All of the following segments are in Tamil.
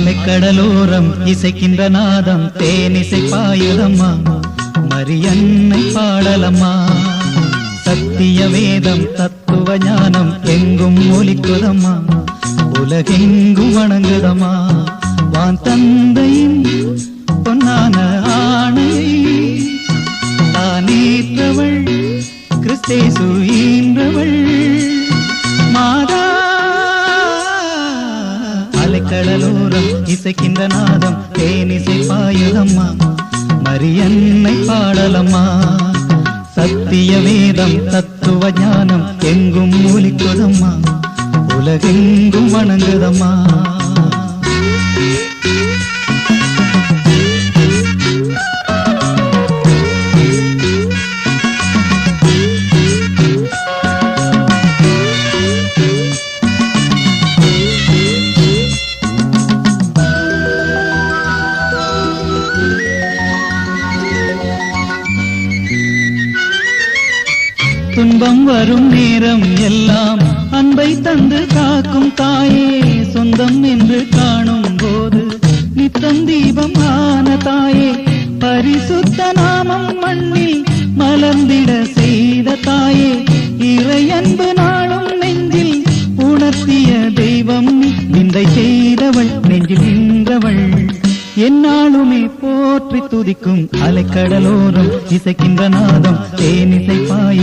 அலைக்கடலோரம் இசைக்கின்ற நாதம் தேனிசை பாயுதம்மா மரியன்னை பாடலம்மா. சத்திய வேதம் தத்துவ ஞானம் எங்கும் ஒலிக்குதம்மா உலகெங்கும் வணங்குதம்மா. வான் தந்தையின் பொன்னான ஆணையை தானேற்றவள் கிறிஸ்தேசு ஈன்றவள். மாதா கடலோரம் இசைக்கின்ற நாதம் தேனிசை பாயுதம்மா. மரியன்னை பாடலம்மா. சத்திய வேதம் தத்துவ ஞானம் எங்கும் ஒலிக்குதம்மா. உலகெங்கும் வணங்குதம்மா. துன்பம் வரும் நேரம் எல்லாம் அன்பை தந்து காக்கும் தாயே சொந்தம் என்று காணும் போது நித்தம் தீபம் ஆன தாயே பரிசுத்த நாமம் மண்ணில் மலர்ந்திட செய்த தாயே இறை அன்பு நாளும் நெஞ்சில் உணர்த்திய தெய்வம் நீ. நிந்தை செய்தவள் நெஞ்சில் நின்றவள் என்னாலுமே போற்றி துதிக்கும் அலைக்கடலோரம் இசைக்கின்ற நாதம் தேனிசை பாய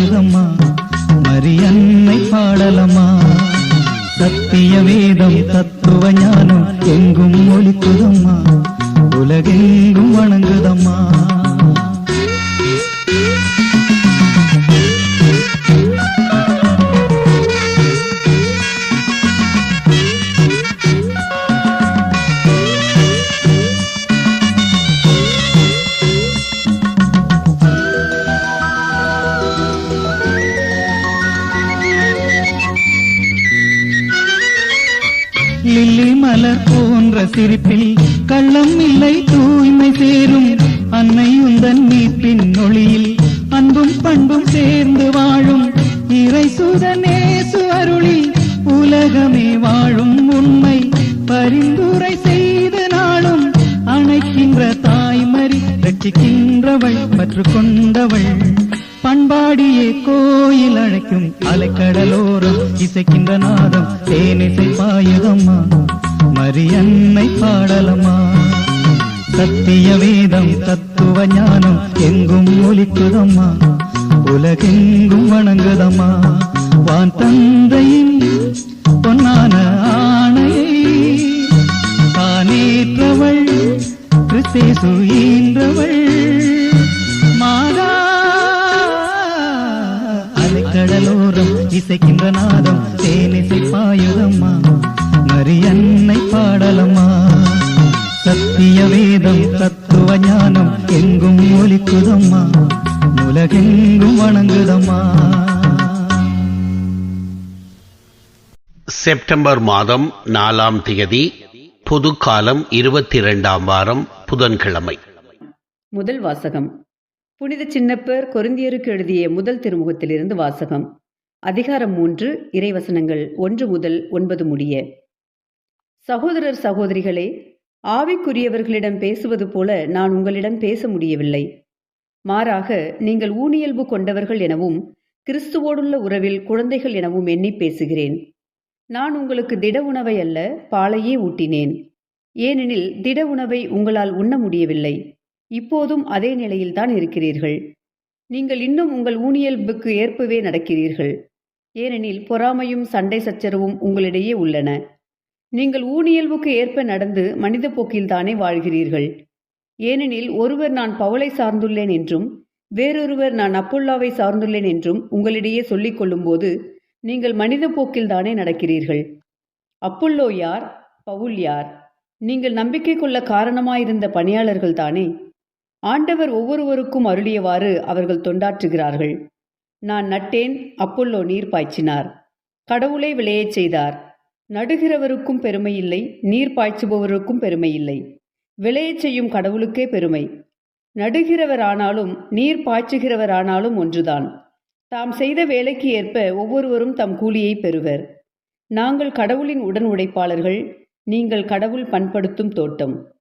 சத்திய வேதம் தத்துவ ஞானம் எங்கும் ஒலிக்குதம்மா லில்லி மலர் போன்ற சிரிப்பில் கள்ளம் இல்லை தூய்மை சேரும் அன்னை உந்தன் மீட்பின் ஒளியில் அன்பும் பண்பும் சேர்ந்து வாழும் இறை சுதனேசு அருளில் உலகமே வாழும் உண்மை பரிந்துரை செய்த நாளும் அணைக்கின்ற தாய்மறி ரட்சிக்கின்றவள் பற்று கொண்டவள் பண்பாடியே கோயில் அழைக்கும் அலைக்கடலோரம் இசைக்கின்ற நாதம் தேனிசை பாயும் சத்திய வேதம் தத்துவ ஞானம் எங்கும் ஒலிக்குதம்மா உலகெங்கும் வணங்குதம்மா? வான் தந்தையின் பொன்னான ஆணையை தானேற்றவள் கிறிஸ்தேசு ஈன்றவள் மாதா அலைக்கடலோரம் இசைக்கின்ற நாதம் தேனிசை பாயுதம்மா சத்திய வேதம் தத்துவ ஞானம் எங்கும் ஒலிக்குதம்மா? உலகெங்கும் வணங்குதம்மா? செப்டம்பர் மாதம் நாலாம் தேதி பொது காலம் இருபத்தி இரண்டாம் வாரம் புதன்கிழமை. முதல் வாசகம். புனித சின்னப்பர் கொரிந்தியருக்கு எழுதிய முதல் திருமுகத்திலிருந்து வாசகம். அதிகாரம் மூன்று இறைவசனங்கள் ஒன்று முதல் ஒன்பது முடிய. சகோதரர் சகோதரிகளே ஆவிக்குரியவர்களிடம் பேசுவது போல நான் உங்களிடம் பேச முடியவில்லை. மாறாக நீங்கள் ஊனியல்பு கொண்டவர்கள் எனவும் கிறிஸ்துவோடுள்ள உறவில் குழந்தைகள் எனவும் எண்ணி பேசுகிறேன். நான் உங்களுக்கு திட உணவை அல்ல பாலையே ஊட்டினேன். ஏனெனில் திட உணவை உங்களால் உண்ண முடியவில்லை. இப்போதும் அதே நிலையில்தான் இருக்கிறீர்கள். நீங்கள் இன்னும் உங்கள் ஊனியல்புக்கு ஏற்பவே நடக்கிறீர்கள். ஏனெனில் பொறாமையும் சண்டை சச்சரவும் உங்களிடையே உள்ளன. நீங்கள் ஊனியல்வுக்கு ஏற்ப நடந்து மனித போக்கில்தானே வாழ்கிறீர்கள். ஏனெனில் ஒருவர் நான் பவுலை சார்ந்துள்ளேன் என்றும் வேறொருவர் நான் அப்புல்லாவை சார்ந்துள்ளேன் என்றும் உங்களிடையே சொல்லிக் கொள்ளும்போது நீங்கள் மனித போக்கில்தானே நடக்கிறீர்கள். அப்புல்லோ யார்? பவுல் யார்? நீங்கள் நம்பிக்கை கொள்ள காரணமாயிருந்த பணியாளர்கள் தானே ஆண்டவர் ஒவ்வொருவருக்கும் அருளியவாறு அவர்கள் தொண்டாற்றுகிறார்கள். நான் நட்டேன் அப்புல்லோ நீர் பாய்ச்சினார். கடவுளை விளையச் செய்தார். நடுகிறவருக்கும் பெருமை இல்லை நீர் பாய்ச்சுபவருக்கும் பெருமை இல்லை விளையச் செய்யும் கடவுளுக்கே பெருமை. நடுகிறவரானாலும் நீர் பாய்ச்சுகிறவரானாலும் ஒன்றுதான். தாம் செய்த வேலைக்கு ஏற்ப ஒவ்வொருவரும் தம் கூலியை பெறுவர். நாங்கள் கடவுளின் உடன் உழைப்பாளர்கள் நீங்கள் கடவுள் பண்படுத்தும் தோட்டம்.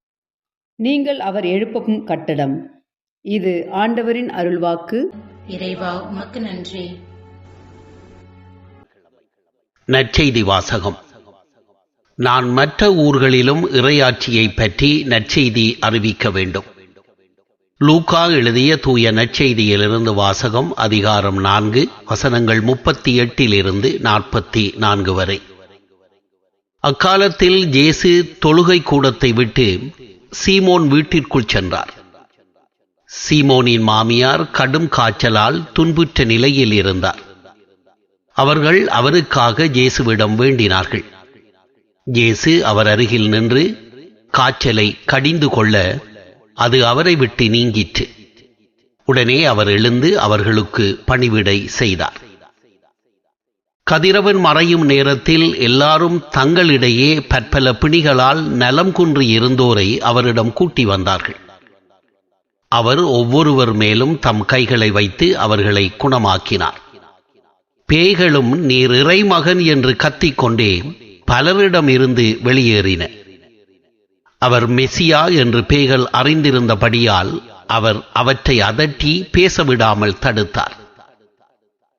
நீங்கள் அவர் எழுப்பும் கட்டடம். இது ஆண்டவரின் அருள்வாக்கு. இறைவா உமக்கு நன்றி. நற்செய்தி வாசகம். நான் மற்ற ஊர்களிலும் இறையாட்சியை பற்றி நற்செய்தி அறிவிக்க வேண்டும். லூக்கா எழுதிய தூய நற்செய்தியிலிருந்து வாசகம் அதிகாரம் நான்கு வசனங்கள் முப்பத்தி எட்டிலிருந்து நாற்பத்தி நான்கு வரை. அக்காலத்தில் ஜேசு தொழுகை கூடத்தை விட்டு சீமோன் வீட்டிற்குள் சென்றார். சீமோனின் மாமியார் கடும் காய்ச்சலால் துன்புற்ற நிலையில் இருந்தார். அவர்கள் அவருக்காக ஜேசுவிடம் வேண்டினார்கள். இயேசு அவர் அருகில் நின்று காய்ச்சலை கடிந்து கொள்ள அது அவரை விட்டு நீங்கிற்று. உடனே அவர் எழுந்து அவர்களுக்கு பணிவிடை செய்தார். கதிரவன் மறையும் நேரத்தில் எல்லாரும் தங்களிடையே பற்பல பிணிகளால் நலம் குன்றி இருந்தோரை அவரிடம் கூட்டி வந்தார்கள். அவர் ஒவ்வொருவர் மேலும் தம் கைகளை வைத்து அவர்களை குணமாக்கினார். பேய்களும் நீர் இறைமகன் என்று கத்திக்கொண்டே பலரிடம் இருந்து வெளியேறின. அவர் மெசியா என்று பேய்கள் அறிந்திருந்தபடியால் அவர் அவற்றை அதட்டி பேசவிடாமல் தடுத்தார்.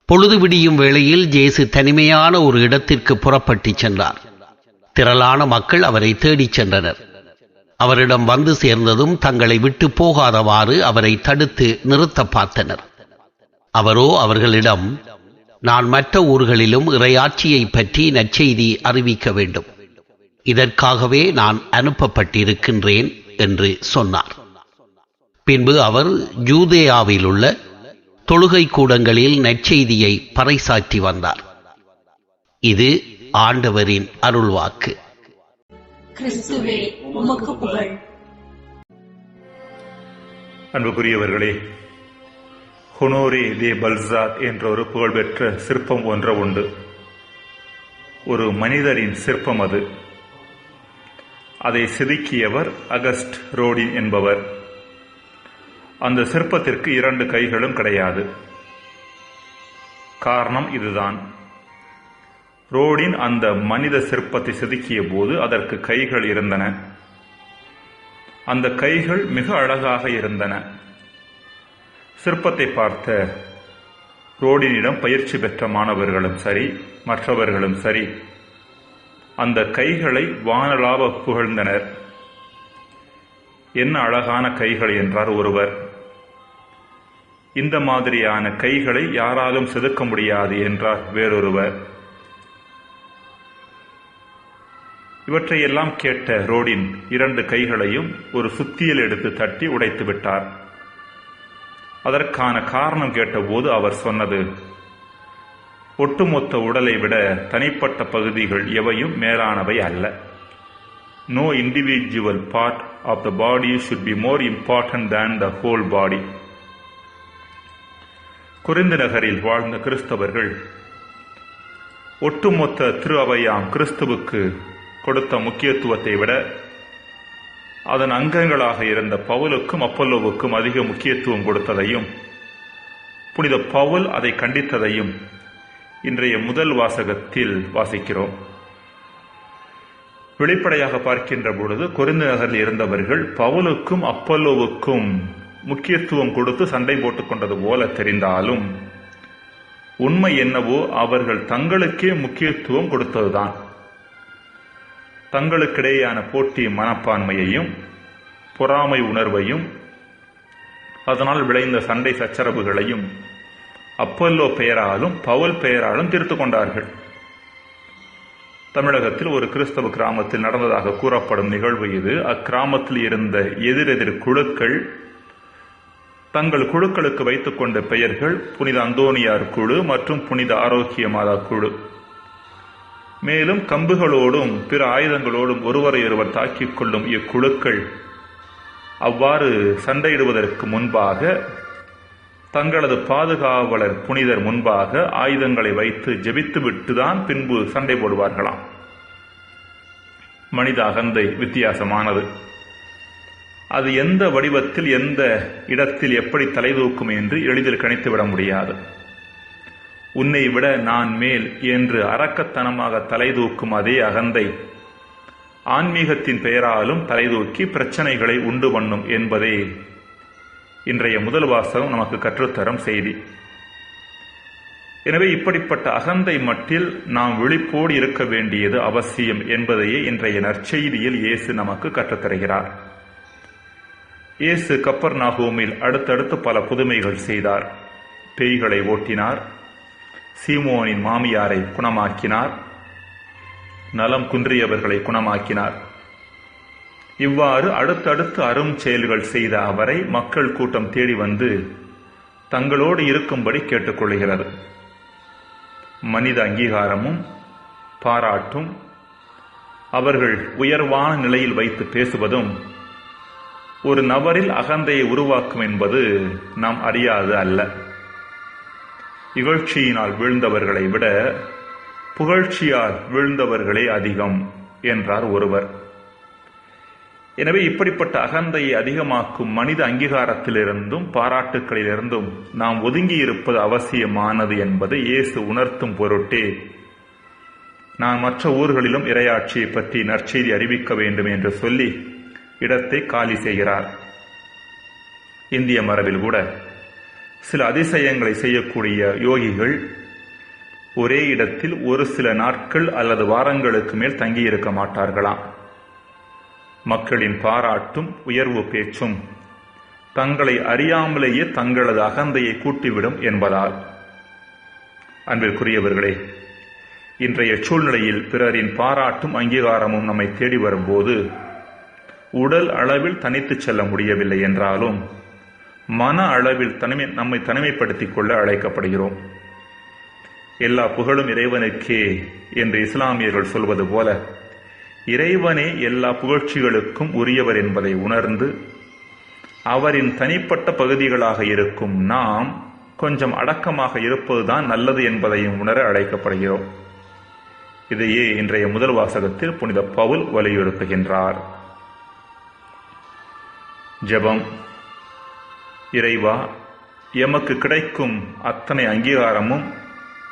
பொழுது விடியும் வேளையில் ஜேசு தனிமையான ஒரு இடத்திற்கு புறப்பட்டு சென்றார். திரளான மக்கள் அவரை தேடிச் சென்றனர். அவரிடம் வந்து சேர்ந்ததும் தங்களை விட்டு போகாதவாறு அவரை தடுத்து நிறுத்த பார்த்தனர். அவரோ அவர்களிடம் நான் மற்ற ஊர்களிலும் இறையாட்சியை பற்றி நற்செய்தி அறிவிக்க வேண்டும். இதற்காகவே நான் அனுப்பப்பட்டிருக்கின்றேன் என்று சொன்னார். பின்பு அவர் ஜூதேயாவில் உள்ள தொழுகை கூடங்களில் நற்செய்தியை பறைசாற்றி வந்தார். இது ஆண்டவரின் அருள்வாக்கு. கிறிஸ்துவே உமக்கு புகழ். அன்புக்குரியவர்களே ஹொனோரே தே பல்சாத் என்ற ஒரு புகழ்பெற்ற சிற்பம் ஒன்று உண்டு. ஒரு மனிதரின் சிற்பம் அது. அதை செதுக்கியவர் அகஸ்ட் ரோடின் என்பவர். அந்த சிற்பத்திற்கு இரண்டு கைகளும் கிடையாது. காரணம் இதுதான். ரோடின் அந்த மனித சிற்பத்தை செதுக்கிய போது அதற்கு கைகள் இருந்தன. அந்த கைகள் மிக அழகாக இருந்தன. சிற்பத்தை பார்த்த ரோடினிடம் பயிற்சி பெற்ற மாணவர்களும் சரி மற்றவர்களும் சரி அந்த கைகளை வானலாவ புகழ்ந்தனர். என்ன அழகான கைகள் என்றார் ஒருவர். இந்த மாதிரியான கைகளை யாராலும் செதுக்க முடியாது என்றார் வேறொருவர். இவற்றையெல்லாம் கேட்ட ரோடின் இரண்டு கைகளையும் ஒரு சுத்தியல் எடுத்து தட்டி உடைத்து விட்டார். அதற்கான காரணம் கேட்டபோது அவர் சொன்னது ஒட்டுமொத்த உடலை விட தனிப்பட்ட பகுதிகள் எவையும் மேலானவை அல்ல. No individual part of the body should be more important than the whole body குறைந்த நகரில் வாழ்ந்த கிறிஸ்தவர்கள் ஒட்டுமொத்த திரு அவையாம் கிறிஸ்துவுக்கு கொடுத்த முக்கியத்துவத்தை விட அதன் அங்கங்களாக இருந்த பவுலுக்கும் அப்பல்லோவுக்கும் அதிக முக்கியத்துவம் கொடுத்ததையும் புனித பவுல் அதை கண்டித்ததையும் இன்றைய முதல் வாசகத்தில் வாசிக்கிறோம். வெளிப்படையாக பார்க்கின்ற பொழுது கொரிந்து நகரில் இருந்தவர்கள் பவுலுக்கும் அப்பல்லோவுக்கும் முக்கியத்துவம் கொடுத்து சண்டை போட்டுக் கொண்டது போல தெரிந்தாலும் உண்மை என்னவோ அவர்கள் தங்களுக்கே முக்கியத்துவம் கொடுத்ததுதான். தங்களுக்கிடையேயான போட்டி மனப்பான்மையையும் பொறாமை உணர்வையும் அதனால் விளைந்த சண்டை சச்சரவுகளையும் அப்பல்லோ பெயராலும் பவுல் பெயராலும் தீர்த்து கொண்டார்கள். தமிழகத்தில் ஒரு கிறிஸ்தவ கிராமத்தில் நடந்ததாக கூறப்படும் நிகழ்வு இது. அக்கிராமத்தில் இருந்த எதிரெதிர் குழுக்கள் தங்கள் குழுக்களுக்கு வைத்துக்கொண்ட பெயர்கள் புனித அந்தோனியார் குழு மற்றும் புனித ஆரோக்கிய மாதா குழு. மேலும் கம்புகளோடும் பிற ஆயுதங்களோடும் ஒருவரை ஒருவர் தாக்கிக் கொள்ளும் இக்குழுக்கள் அவ்வாறு சண்டையிடுவதற்கு முன்பாக தங்களது பாதுகாவலர் புனிதர் முன்பாக ஆயுதங்களை வைத்து ஜெபித்துவிட்டு தான் பின்பு சண்டை போடுவார்களாம். மனித அகந்தை வித்தியாசமானது. அது எந்த வடிவத்தில் எந்த இடத்தில் எப்படி தலைதூக்கும் என்று எளிதில் கணித்துவிட முடியாது. உன்னை விட நான் மேல் என்று அரக்கத்தனமாக தலைதூக்கும் அதே அகந்தை. ஆன்மீகத்தின் பெயராலும் தலைதூக்கி பிரச்சனைகளை உண்டு பண்ணும் என்பதே இன்றைய முதல் வாசகம் நமக்கு கற்றுத்தரும் செய்தி. எனவே இப்படிப்பட்ட அகந்தை மட்டில் நாம் விழிப்போடு இருக்க வேண்டியது அவசியம் என்பதையே இன்றைய நற்செய்தியில் இயேசு நமக்கு கற்றுத்தருகிறார். இயேசு கப்பர் நாகூமில் அடுத்தடுத்து பல புதுமைகள் செய்தார். பேய்களை ஓட்டினார். சீமோனின் மாமியாரை குணமாக்கினார். நலம் குன்றியவர்களை குணமாக்கினார். இவ்வாறு அடுத்தடுத்து அரும் செயல்கள் செய்த அவரை மக்கள் கூட்டம் தேடி வந்து தங்களோடு இருக்கும்படி கேட்டுக்கொள்கிறது. மனித அங்கீகாரமும் பாராட்டும் அவர்கள் உயர்வான நிலையில் வைத்து பேசுவதும் ஒரு நபரில் அகந்தையை உருவாக்கும் என்பது நாம் அறியாது அல்ல. இகழ்ச்சியினால் வீழ்ந்தவர்களை விட புகழ்ச்சியால் வீழ்ந்தவர்களே அதிகம் என்றார் ஒருவர். எனவே இப்படிப்பட்ட அகந்தையை அதிகமாக்கும் மனித அங்கீகாரத்திலிருந்தும் பாராட்டுக்களிலிருந்தும் நாம் ஒதுங்கி இருப்பது அவசியமானது என்பதை இயேசு உணர்த்தும் பொருட்டே நான் மற்ற ஊர்களிலும் இரையாட்சியை பற்றி நற்செய்தி அறிவிக்க வேண்டும் என்று சொல்லி இடத்தை காலி செய்கிறார். இந்திய மரபில் கூட சில அதிசயங்களை செய்யக்கூடிய யோகிகள் ஒரே இடத்தில் ஒரு சில நாட்கள் அல்லது வாரங்களுக்கு மேல் தங்கியிருக்க மாட்டார்களாம் மக்களின் பாராட்டும் உயர்வு பேச்சும் தங்களை அறியாமலேயே தங்களது அகந்தையை கூட்டிவிடும் என்பதால். அன்பிற்குரியவர்களே இன்றைய சூழ்நிலையில் பிறரின் பாராட்டும் அங்கீகாரமும் நம்மை தேடி வரும்போது உடல் அளவில் தனித்துச் செல்ல முடியவில்லை என்றாலும் மன அளவில் தனிமை நம்மை தனிமைப்படுத்திக் கொள்ள அழைக்கப்படுகிறோம். எல்லா புகழும் இறைவனுக்கே என்று இஸ்லாமியர்கள் சொல்வது போல இறைவனே எல்லா புகழ்ச்சிகளுக்கும் உரியவர் என்பதை உணர்ந்து அவரின் தனிப்பட்ட பகுதிகளாக இருக்கும் நாம் கொஞ்சம் அடக்கமாக இருப்பதுதான் நல்லது என்பதையும் உணர அழைக்கப்படுகிறோம். இதையே இன்றைய முதல் வாசகத்தில் புனித பவுல் வலியுறுத்துகின்றார். ஜெபம். இறைவா எமக்கு கிடைக்கும் அத்தனை அங்கீகாரமும்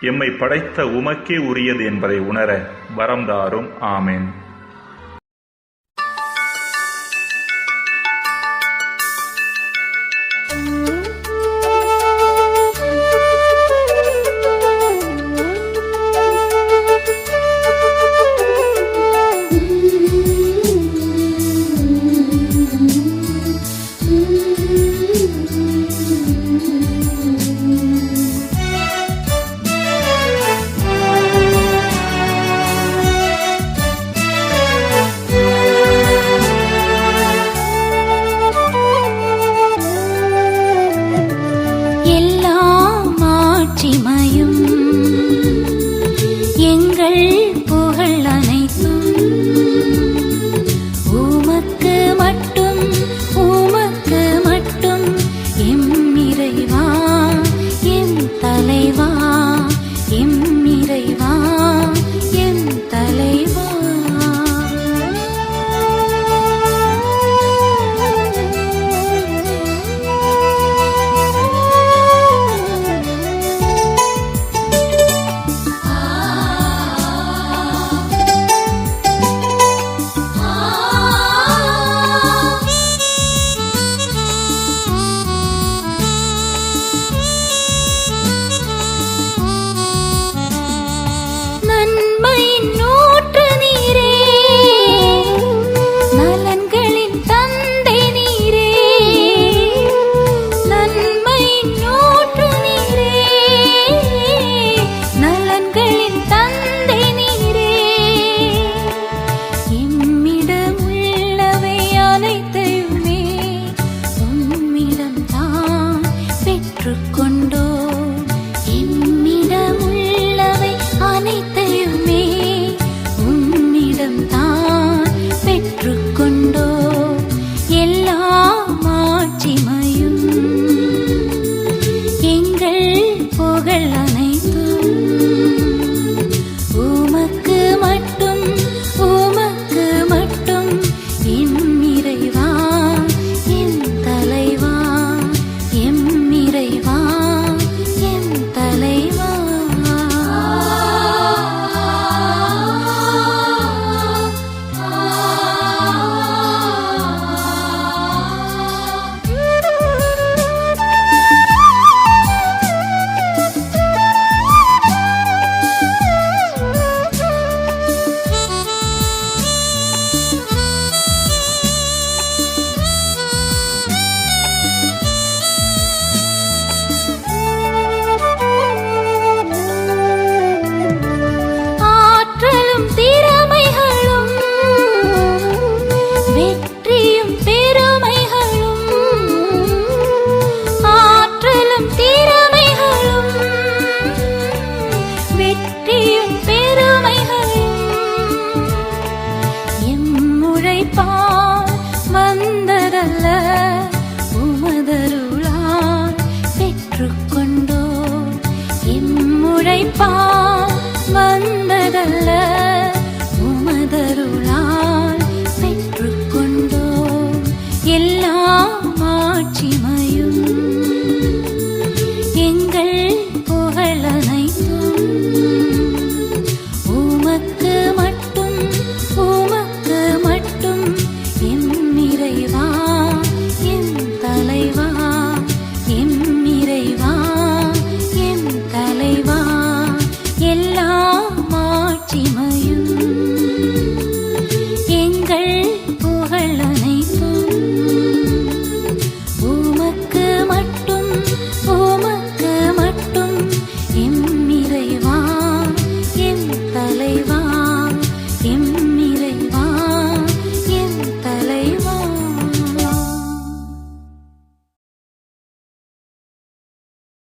எம்மை படைத்த உமக்கே உரியது என்பதை உணர வரம்தாரும். ஆமேன். పశ్చిమ